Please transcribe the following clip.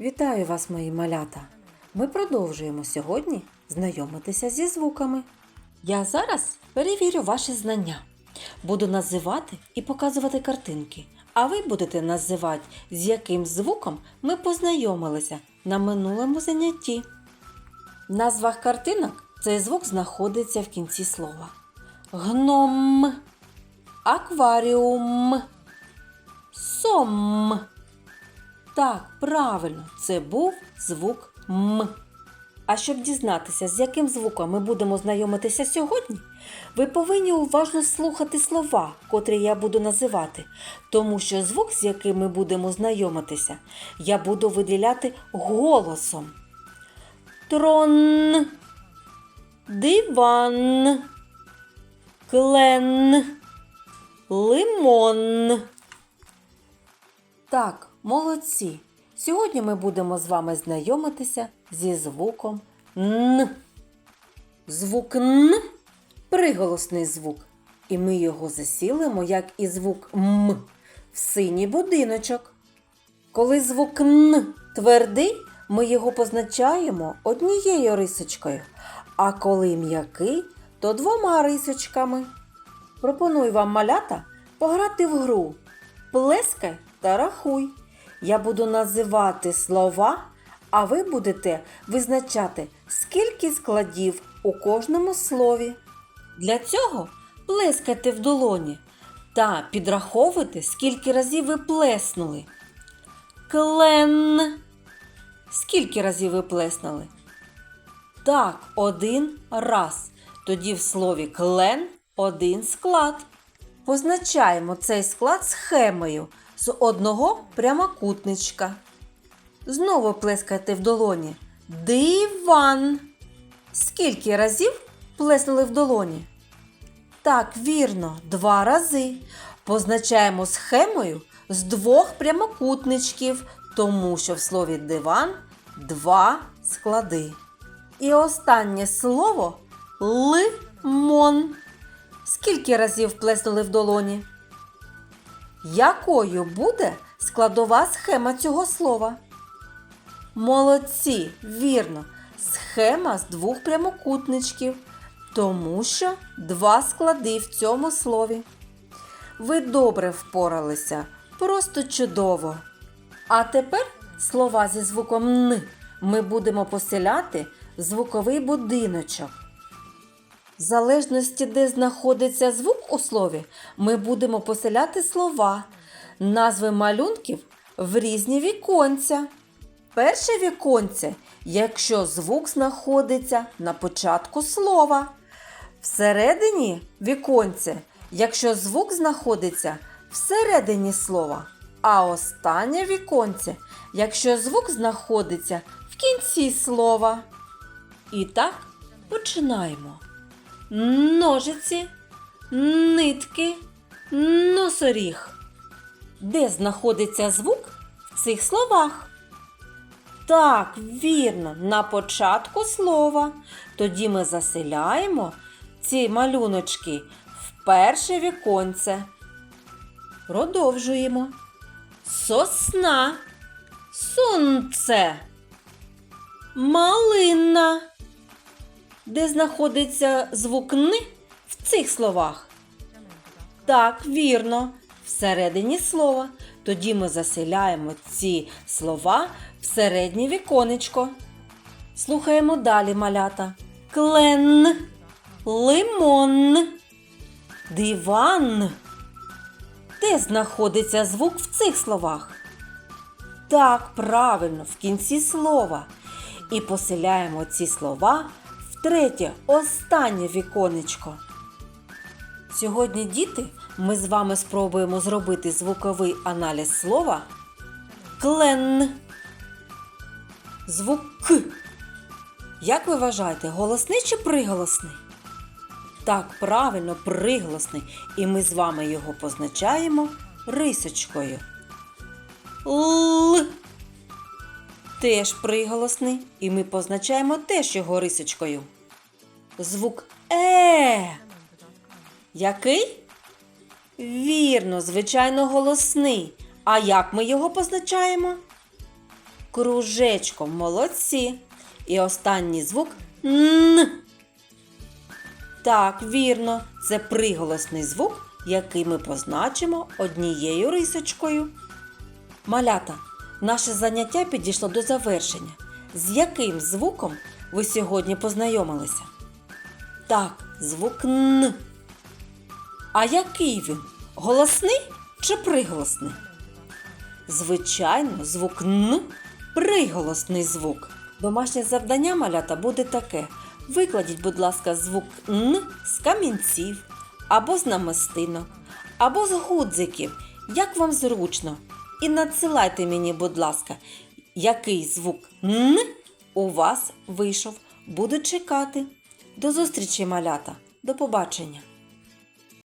Вітаю вас, мої малята! Ми продовжуємо сьогодні знайомитися зі звуками. Я зараз перевірю ваші знання. Буду називати і показувати картинки, а ви будете називати, з яким звуком ми познайомилися на минулому занятті. В назвах картинок цей звук знаходиться в кінці слова. Гном, акваріум, сом. Так, правильно, це був звук М. А щоб дізнатися, з яким звуком ми будемо знайомитися сьогодні, ви повинні уважно слухати слова, котрі я буду називати, тому що звук, з яким ми будемо знайомитися, я буду виділяти голосом. Трон, диван, клен, лимон. Так, молодці. Сьогодні ми будемо з вами знайомитися зі звуком Н. Звук Н приголосний звук. І ми його засілимо, як і звук М в синій будиночок. Коли звук Н твердий, ми його позначаємо однією рисочкою, а коли м'який, то двома рисочками. Пропоную вам малята пограти в гру. Плескай та рахуй. Я буду називати слова, а ви будете визначати, скільки складів у кожному слові. Для цього плескайте в долоні та підраховуйте, скільки разів ви плеснули. Клен. Скільки разів ви плеснули? Так, один раз. Тоді в слові клен один склад. Позначаємо цей склад схемою з одного прямокутничка. Знову плескайте в долоні. Диван. Скільки разів плеснули в долоні? Так, вірно, два рази. Позначаємо схемою з двох прямокутничків, тому що в слові диван два склади. І останнє слово лимон. Скільки разів плеснули в долоні? Якою буде складова схема цього слова? Молодці, вірно, схема з двох прямокутничків, тому що два склади в цьому слові. Ви добре впоралися, просто чудово. А тепер слова зі звуком Н ми будемо поселяти в звуковий будиночок. В залежності, де знаходиться звук у слові, ми будемо поселяти слова, назви малюнків в різні віконця. Перше віконце, якщо звук знаходиться на початку слова. Всередині віконце, якщо звук знаходиться всередині слова. А останнє віконце, якщо звук знаходиться в кінці слова. І так починаємо ножиці, нитки, носоріг. Де знаходиться звук в цих словах? Так, вірно, на початку слова. Тоді ми заселяємо ці малюночки в перше віконце. Продовжуємо. Сосна, сонце, малина. Де знаходиться звук Н в цих словах? Так, вірно, всередині слова. Тоді ми заселяємо ці слова в середнє віконечко. Слухаємо далі малята. Клен, лимон, диван. Де знаходиться звук в цих словах? Так, правильно, в кінці слова. І поселяємо ці слова третє, останнє віконечко. Сьогодні, діти, ми з вами спробуємо зробити звуковий аналіз слова клен. Звук К. Як ви вважаєте, голосний чи приголосний? Так, правильно, приголосний. І ми з вами його позначаємо рисочкою. Л. Теж приголосний. І ми позначаємо теж його рисочкою. Звук Е. Який? Вірно, звичайно, голосний. А як ми його позначаємо? кружечком. Молодці. І останній звук Н. Так, вірно, це приголосний звук, який ми позначимо однією рисочкою. Малята, наше заняття підійшло до завершення. З яким звуком ви сьогодні познайомилися? Так, звук Н. А який він? Голосний чи приголосний? Звичайно, звук Н приголосний звук. Домашнє завдання малята буде таке. Викладіть, будь ласка, звук Н з камінців, або з намистинок, або з гудзиків, як вам зручно. І надсилайте мені, будь ласка, який звук Н у вас вийшов. Буду чекати. До зустрічі, малята. До побачення!